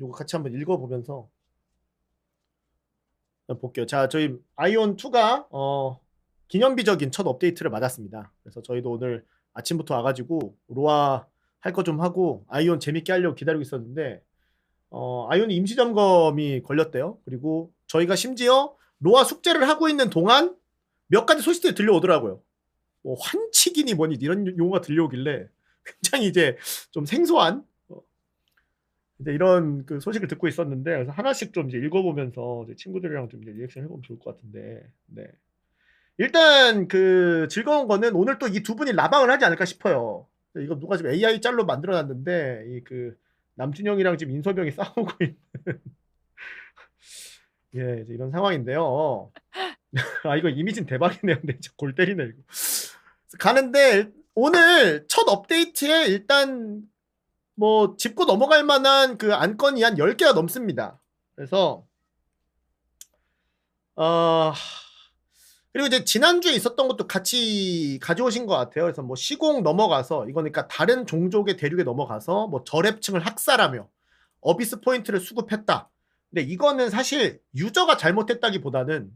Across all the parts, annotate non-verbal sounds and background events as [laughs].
요거 같이 한번 읽어보면서 볼게요. 자, 저희 아이온 2가 어, 기념비적인 첫 업데이트를 맞았습니다. 그래서 저희도 오늘 아침부터 와가지고 로아 할 거 좀 하고 아이온 재밌게 하려고 기다리고 있었는데 어, 아이온 임시 점검이 걸렸대요. 그리고 저희가 심지어 로아 숙제를 하고 있는 동안 몇 가지 소식들이 들려오더라고요. 뭐 환치기니 뭐니 이런 용어가 들려오길래 굉장히 이제 좀 생소한 어, 이제 이런 그 소식을 듣고 있었는데 그래서 하나씩 좀 이제 읽어보면서 이제 친구들이랑 좀 이제 리액션 해보면 좋을 것 같은데 네. 일단 그 즐거운 거는 오늘 또 이 두 분이 라방을 하지 않을까 싶어요. 이거 누가 지금 AI 짤로 만들어놨는데 이 그 남준형이랑 지금 인섭형이 [laughs] 싸우고 있는 예 이제 이런 상황인데요. 아 이거 이미진 대박이네요. 근데 진짜 골 때리네 이거. 가는데 오늘 첫 업데이트에 일단 뭐 짚고 넘어갈 만한 그 안건이 한 10개가 넘습니다. 그래서 어 그리고 이제 지난주에 있었던 것도 같이 가져오신 것 같아요. 그래서 뭐 시공 넘어가서 이거니까 그러니까 다른 종족의 대륙에 넘어가서 뭐 저랩층을 학살하며 어비스 포인트를 수급했다. 근데 이거는 사실 유저가 잘못했다기보다는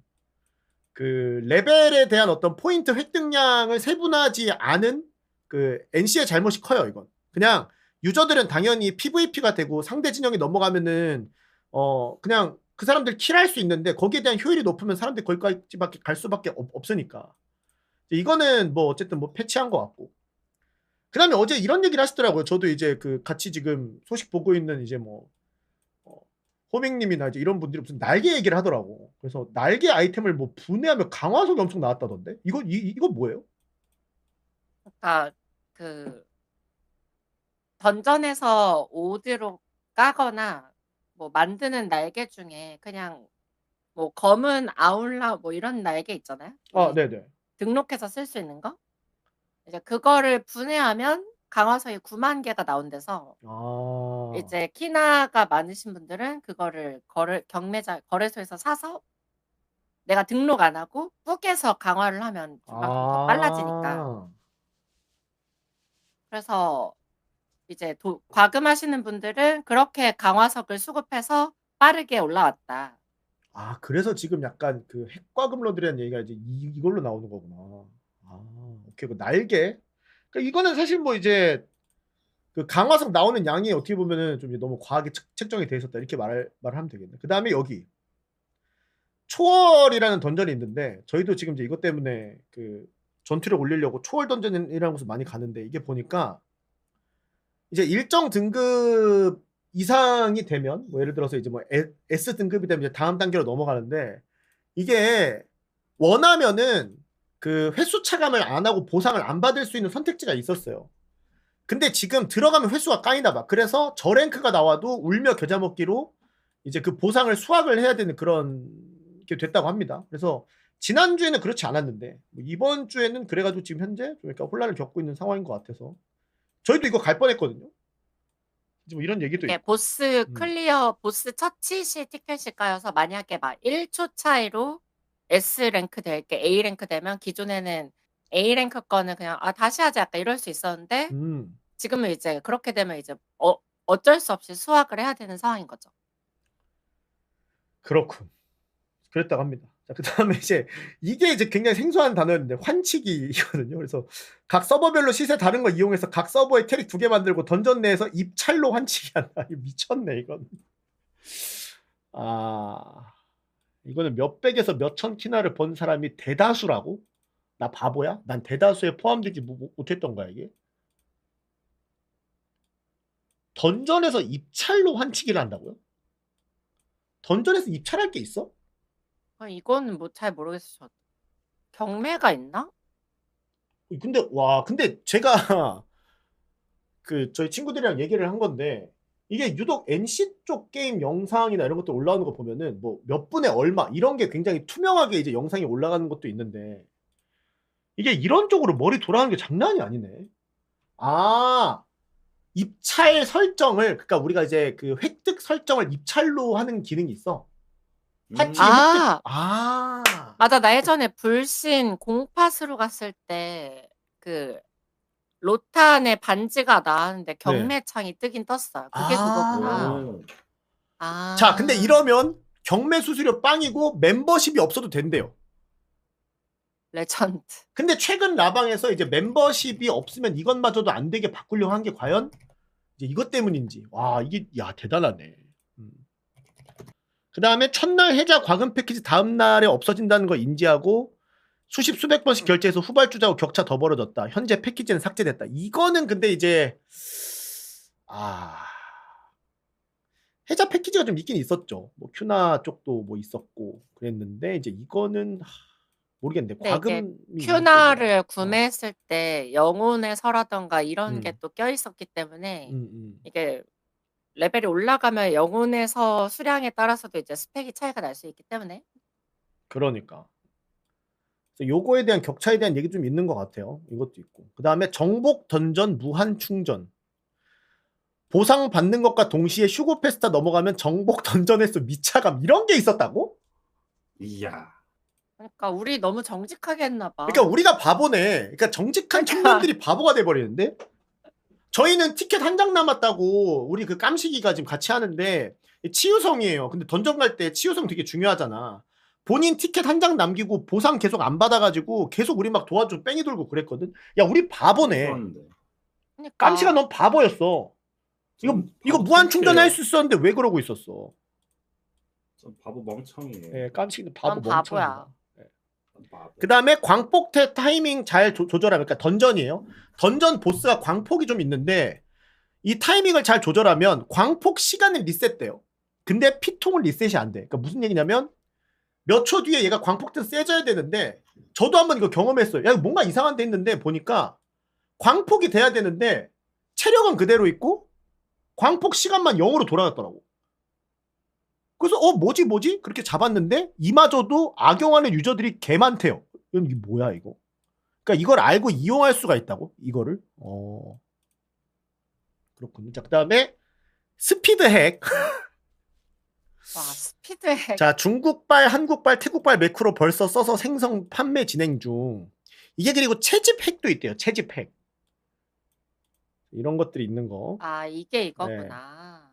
그 레벨에 대한 어떤 포인트 획득량을 세분하지 않은 그 NC의 잘못이 커요, 이건. 그냥 유저들은 당연히 PVP가 되고 상대 진영이 넘어가면은 어 그냥 그 사람들 킬할 수 있는데 거기에 대한 효율이 높으면 사람들이 거기까지밖에 갈 수밖에 없, 으니까. 이거는 뭐 어쨌든 뭐 패치한 것 같고. 그 다음에 어제 이런 얘기를 하시더라고요. 저도 이제 그 같이 지금 소식 보고 있는 이제 뭐 어, 호밍님이나 이제 이런 분들이 무슨 날개 얘기를 하더라고. 그래서 날개 아이템을 뭐 분해하면 강화석이 엄청 나왔다던데? 이거 이, 이거 뭐예요? 그러니까 그 던전에서 오드로 까거나 뭐 만드는 날개 중에 그냥 뭐 검은 아울라 뭐 이런 날개 있잖아요. 아, 네네. 등록해서 쓸 수 있는 거. 이제 그거를 분해하면 강화석이 9만 개가 나온대서 아. 이제 키나가 많으신 분들은 그거를 거래 경매자 거래소에서 사서 내가 등록 안 하고 뿌개서 강화를 하면 더 빨라지니까. 아. 그래서 이제 도, 과금하시는 분들은 그렇게 강화석을 수급해서 빠르게 올라왔다. 아, 그래서 지금 약간 그 핵과금러들이라는 얘기가 이제 이, 이걸로 나오는 거구나. 아, 오케이. 그 날개. 그러니까 이거는 사실 뭐 이제 그 강화석 나오는 양이 어떻게 보면은 좀 너무 과하게 책, 정이돼 있었다. 이렇게 말, 말하면 되겠네. 그 다음에 여기. 초월이라는 던전이 있는데 저희도 지금 이제 이것 때문에 그 전투력 올리려고 초월 던전이라는 곳을 많이 가는데 이게 보니까 이제 일정 등급 이상이 되면 뭐 예를 들어서 이제 뭐 S 등급이 되면 이제 다음 단계로 넘어가는데 이게 원하면은 그 횟수 차감을 안 하고 보상을 안 받을 수 있는 선택지가 있었어요. 근데 지금 들어가면 횟수가 까이나 봐. 그래서 저 랭크가 나와도 울며 겨자 먹기로 이제 그 보상을 수확을 해야 되는 그런 게 됐다고 합니다. 그래서 지난주에는 그렇지 않았는데 뭐 이번 주에는 그래가지고 지금 현재 그러니까 혼란을 겪고 있는 상황인 것 같아서 저희도 이거 갈 뻔했거든요. 뭐 이런 얘기도 이게 있고. 보스 음. 클리어 보스 처치 시 티켓이 까여서 만약에 막 1초 차이로 S 랭크 될 게 A 랭크 되면 기존에는 A 랭크 거는 그냥 아 다시 하자 약간 이럴 수 있었는데 음. 지금은 이제 그렇게 되면 이제 어, 어쩔 수 없이 수확을 해야 되는 상황인 거죠. 그렇군. 그랬다고 합니다. 자, 그 다음에 이제 이게 이제 굉장히 생소한 단어였는데 환치기거든요. 그래서 각 서버별로 시세 다른 거 이용해서 각 서버에 캐릭 두 개 만들고 던전 내에서 입찰로 환치기 한다. [laughs] 이거 미쳤네 이건. 아 이거는 몇백에서 몇천 키나를 번 사람이 대다수라고? 나 바보야? 난 대다수에 포함되지 못했던 거야 이게. 던전에서 입찰로 환치기를 한다고요? 던전에서 입찰할 게 있어? 아, 이거는 뭐 잘 모르겠어. 경매가 있나? 근데 와 근데 제가 [laughs] 그 저희 친구들이랑 얘기를 한 건데 이게 유독 NC 쪽 게임 영상이나 이런 것도 올라오는 거 보면은 뭐 몇 분에 얼마 이런 게 굉장히 투명하게 이제 영상이 올라가는 것도 있는데 이게 이런 쪽으로 머리 돌아가는 게 장난이 아니네. 아 입찰 설정을 그러니까 우리가 이제 그 획득 설정을 입찰로 하는 기능이 있어. 파티 아. 아. 맞아. 나 예전에 불신 공팟으로 갔을 때 그 로탄의 반지가 나왔는데 네. 경매창이 뜨긴 떴어요. 그게 아. 그거구나. 아. 자, 근데 이러면 경매 수수료 빵이고 멤버십이 없어도 된대요. 레전드. 근데 최근 라방에서 이제 멤버십이 없으면 이것마저도 안 되게 바꾸려고 한 게 과연 이제 이것 때문인지. 와, 이게 야 대단하네. 그 다음에 첫날 해자 과금 패키지 다음 날에 없어진다는 걸 인지하고 수십 수백 번씩 결제해서 후발주자고 격차 더 벌어졌다. 현재 패키지는 삭제됐다. 이거는 근데 이제 아 해자 패키지가 좀 있긴 있었죠. 뭐 큐나 쪽도 뭐 있었고 그랬는데 이제 이거는 하, 모르겠는데 네, 과금이 큐나를 구매했을 때 영혼의 서라던가 이런 음. 게또 껴있었기 때문에 음, 음. 이게 레벨이 올라가면 영혼의 서 수량에 따라서도 이제 스펙이 차이가 날 수 있기 때문에 그러니까. 그래서 요거에 대한 격차에 대한 얘기 좀 있는 것 같아요. 이것도 있고. 그 다음에 정복 던전 무한 충전. 보상 받는 것과 동시에 휴고 페스타 넘어가면 정복 [laughs] 던전에서 미차감 이런 게 있었다고? 이야. 그러니까 우리 너무 정직하게 했나 봐. 그러니까 우리가 바보네. 그러니까 정직한 그러니까. 청년들이 바보가 돼 버리는데. 저희는 티켓 한 장 남았다고 우리 그 깜식이가 지금 같이 하는데 치유성이에요. 근데 던전 갈 때 치유성 되게 중요하잖아. 본인 티켓 한 장 남기고 보상 계속 안 받아가지고 계속 우리 막 도와줘 뺑이 돌고 그랬거든. 야 우리 바보네. 그러니까 깜식아 넌 바보였어. 이거 좀 이거 무한 충전할. 수 있었는데 왜 그러고 있었어? 좀 바보 멍청이에요. 예, 깜식이는 바보. 멍청이다. 바보. 그 다음에 광폭태 타이밍 잘 조, 조절하면, 그러니까 던전이에요. 던전 보스가 광폭이 좀 있는데, 이 타이밍을 잘 조절하면 광폭 시간을 리셋돼요. 근데 피통은 리셋이 안 돼. 그러니까 무슨 얘기냐면, 몇 초 뒤에 얘가 광폭때 세져야 되는데, 저도 한번 이거 경험했어요. 야, 뭔가 이상한데 했는데, 보니까, 광폭이 돼야 되는데, 체력은 그대로 있고, 광폭 시간만 0으로 돌아갔더라고. 그래서 어 뭐지 뭐지 그렇게 잡았는데 이마저도 악용하는 유저들이 개 많대요. 이게 뭐야 이거? 그러니까 이걸 알고 이용할 수가 있다고 이거를. 어 그렇군요. 자 그다음에 스피드 핵. 와 스피드 핵. 자 중국발, 한국발, 태국발 매크로 벌써 써서 생성 판매 진행 중. 이게 그리고 채집 핵도 있대요. 채집 핵. 이런 것들이 있는 거. 아 이게 이거구나.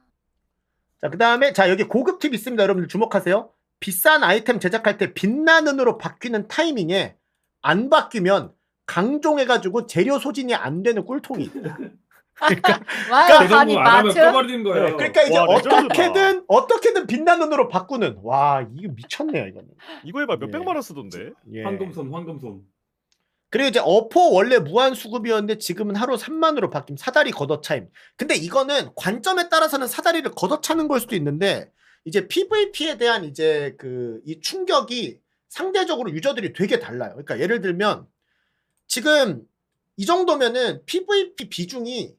자, 그 다음에, 자, 여기 고급 팁 있습니다. 여러분들 주목하세요. 비싼 아이템 제작할 때 빛나는 으로 바뀌는 타이밍에 안 바뀌면 강종해가지고 재료 소진이 안 되는 꿀통이 있다. [laughs] 그러니까, 와 대성공 아니. 꺼버리는 거예요. 그러니까 이제 와. 어떻게든, 어떻게든 빛나는으로 바꾸는. 와, 이거 미쳤네요, 이거는. 이거 해봐 몇 예. 백만 원 쓰던데. 예. 황금손, 황금손. 그리고 이제 어포 원래 무한 수급이었는데 지금은 하루 3만으로 바뀐 사다리 걷어차임. 근데 이거는 관점에 따라서는 사다리를 걷어차는 걸 수도 있는데 이제 PVP에 대한 이제 그 이 충격이 상대적으로 유저들이 되게 달라요. 그러니까 예를 들면 지금 이 정도면은 PVP 비중이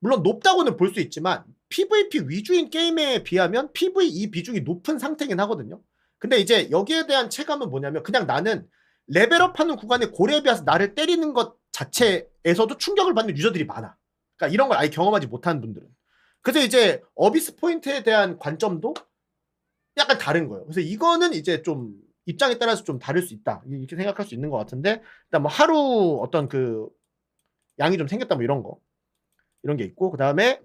물론 높다고는 볼 수 있지만 PVP 위주인 게임에 비하면 PVE 비중이 높은 상태긴 하거든요. 근데 이제 여기에 대한 체감은 뭐냐면 그냥 나는 레벨업하는 구간에 고래에 비해서 나를 때리는 것 자체에서도 충격을 받는 유저들이 많아. 그러니까 이런 걸 아예 경험하지 못한 분들은. 그래서 이제 어비스 포인트에 대한 관점도 약간 다른 거예요. 그래서 이거는 이제 좀 입장에 따라서 좀 다를 수 있다. 이렇게 생각할 수 있는 것 같은데 일단 뭐 하루 어떤 그 양이 좀 생겼다 뭐 이런 거 이런 게 있고 그 다음에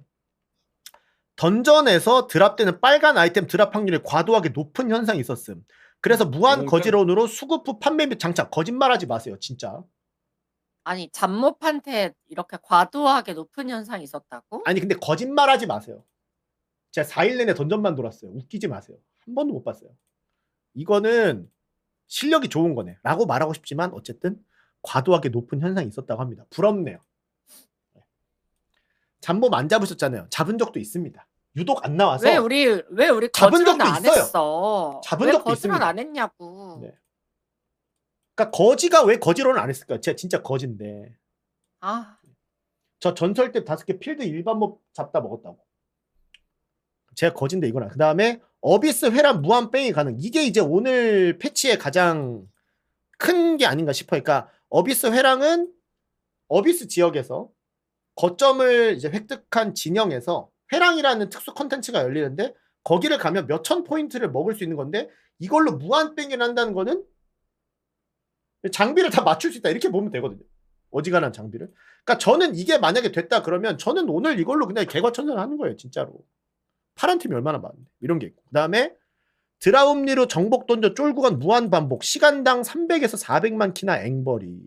던전에서 드랍되는 빨간 아이템 드랍 확률이 과도하게 높은 현상이 있었음. 그래서 무한 뭔가- 거지론으로 수급 후 판매 및 장착 거짓말하지 마세요, 진짜. 아니 잡모판테 이렇게 과도하게 높은 현상이 있었다고? 아니 근데 거짓말하지 마세요. 제가 4일 내내 던전만 돌았어요. 웃기지 마세요. 한 번도 못 봤어요. 이거는 실력이 좋은 거네. 라고 말하고 싶지만 어쨌든 과도하게 높은 현상이 있었다고 합니다. 부럽네요. 잠몸 안 잡으셨잖아요. 잡은 적도 있습니다. 유독 안 나와서 왜 우리 왜 우리 잡은 적도 안 있어요. 했어? 잡은 왜 적도 있습니다. 안 했냐고. 네. 그러니까 거지가 왜 거지론을 안 했을까요? 제가 진짜 거진데. 아 저 전설 때 다섯 개 필드 일반 몹 잡다 먹었다고. 제가 거진데 이거나. 그 다음에 어비스 회란 무한 뺑이 가능. 이게 이제 오늘 패치의 가장 큰 게 아닌가 싶어요. 그러니까 어비스 회랑은 어비스 지역에서 거점을 이제 획득한 진영에서 회랑이라는 특수 컨텐츠가 열리는데 거기를 가면 몇 천 포인트를 먹을 수 있는 건데 이걸로 무한 뺑이를 한다는 거는 장비를 다 맞출 수 있다 이렇게 보면 되거든요. 어지간한 장비를. 그러니까 저는 이게 만약에 됐다 그러면 저는 오늘 이걸로 그냥 개과천선을 하는 거예요, 진짜로. 파란 팀이 얼마나 많은데 이런 게 있고 그다음에 드라움리로 정복 던져 쫄 구간 무한 반복 시간당 300에서 400만 키나 앵벌이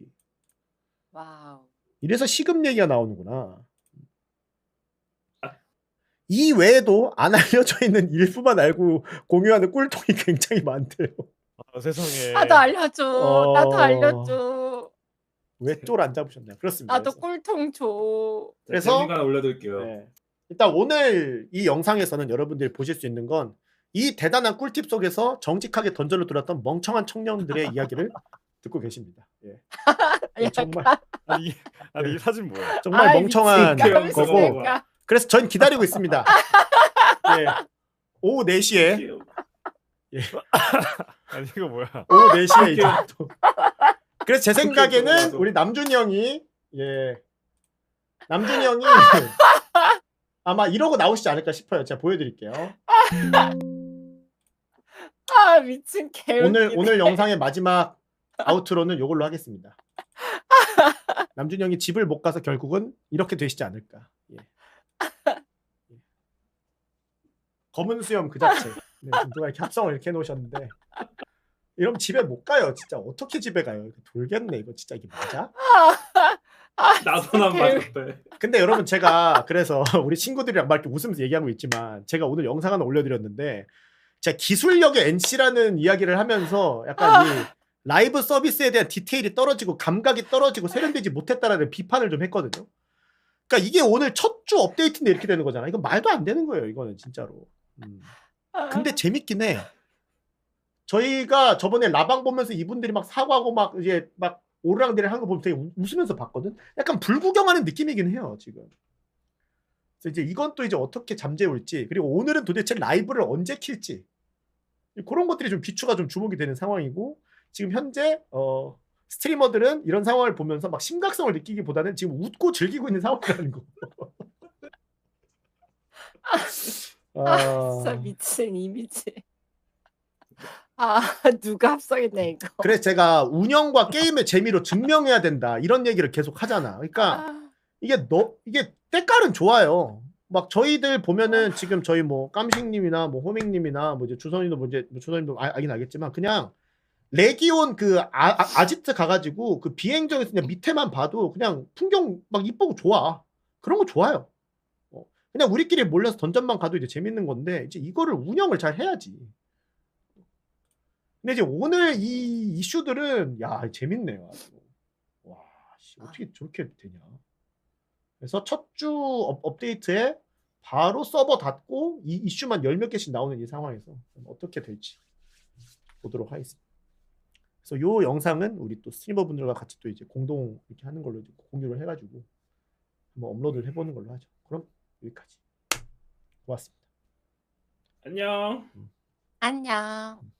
와우. 이래서 시급 얘기가 나오는구나. 이 외에도 안 알려져 있는 일부만 알고 공유하는 꿀통이 [laughs] 굉장히 많대요. 아, 세상에. 나도 알려줘. 어. 나도 알려줘. 왜 쫄 안 잡으셨나요? 그렇습니다. 나도 그래서. 꿀통 줘. 그래서- 그래서 올려드릴게요. 네. 일단 오늘 이 영상에서는 여러분들이 보실 수 있는 건 이 대단한 꿀팁 속에서 정직하게 던전을 돌았던 멍청한 청년들의 [laughs] 이야기를 듣고 계십니다. 예. 약간 정말 아니, 아니 이 사진 뭐야? 정말 아, 멍청한 미친가, 거고 미친가. 그래서 전 기다리고 있습니다. [laughs] 예. 오후 4시에 [laughs] 아니 이거 뭐야? 오후 4시에 이제 또 그래서 제 생각에는. 우리 남준이 형이 예 남준이 형이 아마 이러고 나오시지 않을까 싶어요. 제가 보여드릴게요. [laughs] 아 미친 개. 오늘 오늘 영상의 마지막 아우트로는 이걸로 하겠습니다. [laughs] 남준이 형이 집을 못 가서 결국은 이렇게 되시지 않을까. 예. 예. 검은 수염 그 자체. 네, 누가 이렇게 합성을 이렇게 해놓으셨는데 이러면 집에 못 가요. 진짜 어떻게 집에 가요? 돌겠네. 이거 진짜 이게 맞아? 나도 난 개- 맞았대. 근데 여러분 제가 그래서 [laughs] 우리 친구들이랑 막 이렇게 웃으면서 얘기하고 있지만 제가 오늘 영상 하나 올려드렸는데 제가 기술력의 NC라는 이야기를 하면서 약간 이 라이브 서비스에 대한 디테일이 떨어지고 감각이 떨어지고 세련되지 못했다라는 비판을 좀 했거든요. 그러니까 이게 오늘 첫 주 업데이트인데 이렇게 되는 거잖아. 이건 말도 안 되는 거예요. 이거는 진짜로. 음. 근데 재밌긴 해. 저희가 저번에 라방 보면서 이분들이 막 사과하고 막 이제 막 오르락내리락 하는 거 보면 되게 우- 웃으면서 봤거든. 약간 불구경하는 느낌이긴 해요 지금. 그래서 이제 이건 또 이제 어떻게 잠재울지 그리고 오늘은 도대체 라이브를 언제 킬지 그런 것들이 좀 기초가 좀 주목이 되는 상황이고 지금 현재 어 스트리머들은 이런 상황을 보면서 막 심각성을 느끼기보다는 지금 웃고 즐기고 있는 상황이라는 거. [laughs] 아, 진짜 미친 이미지. 아 [laughs] 누가 합성했네 이거. 그래서 제가 운영과 게임의 재미로 증명해야 된다 이런 얘기를 계속 하잖아. 그러니까 아, 이게 너 이게 때깔은 좋아요. 막 저희들 보면은 지금 저희 뭐 깜식님이나 뭐 호밍님이나 뭐 이제 주선이도 뭐 이제 뭐 주선이도 알- 알긴 알겠지만 그냥 레기온 그 아, 아, 지트 가가지고 그 비행정에서 그냥 밑에만 봐도 그냥 풍경 막 이쁘고 좋아. 그런 거 좋아요. 어, 그냥 우리끼리 몰려서 던전만 가도 이제 재밌는 건데 이제 이거를 운영을 잘 해야지. 근데 이제 오늘 이 이슈들은 야 재밌네요. 아주. 와 씨, 어떻게 저렇게 되냐. 그래서 첫 주 업데이트에 바로 서버 닫고 이 이슈만 열 몇 개씩 나오는 이 상황에서 어떻게 될지 보도록 하겠습니다. 그래서 요 영상은 우리 또 스트리머 분들과 같이 또 이제 공동 이렇게 하는 걸로 이제 공유를 해가지고 한번 업로드를 해보는 걸로 하죠. 그럼 여기까지. 고맙습니다. 안녕. 안녕.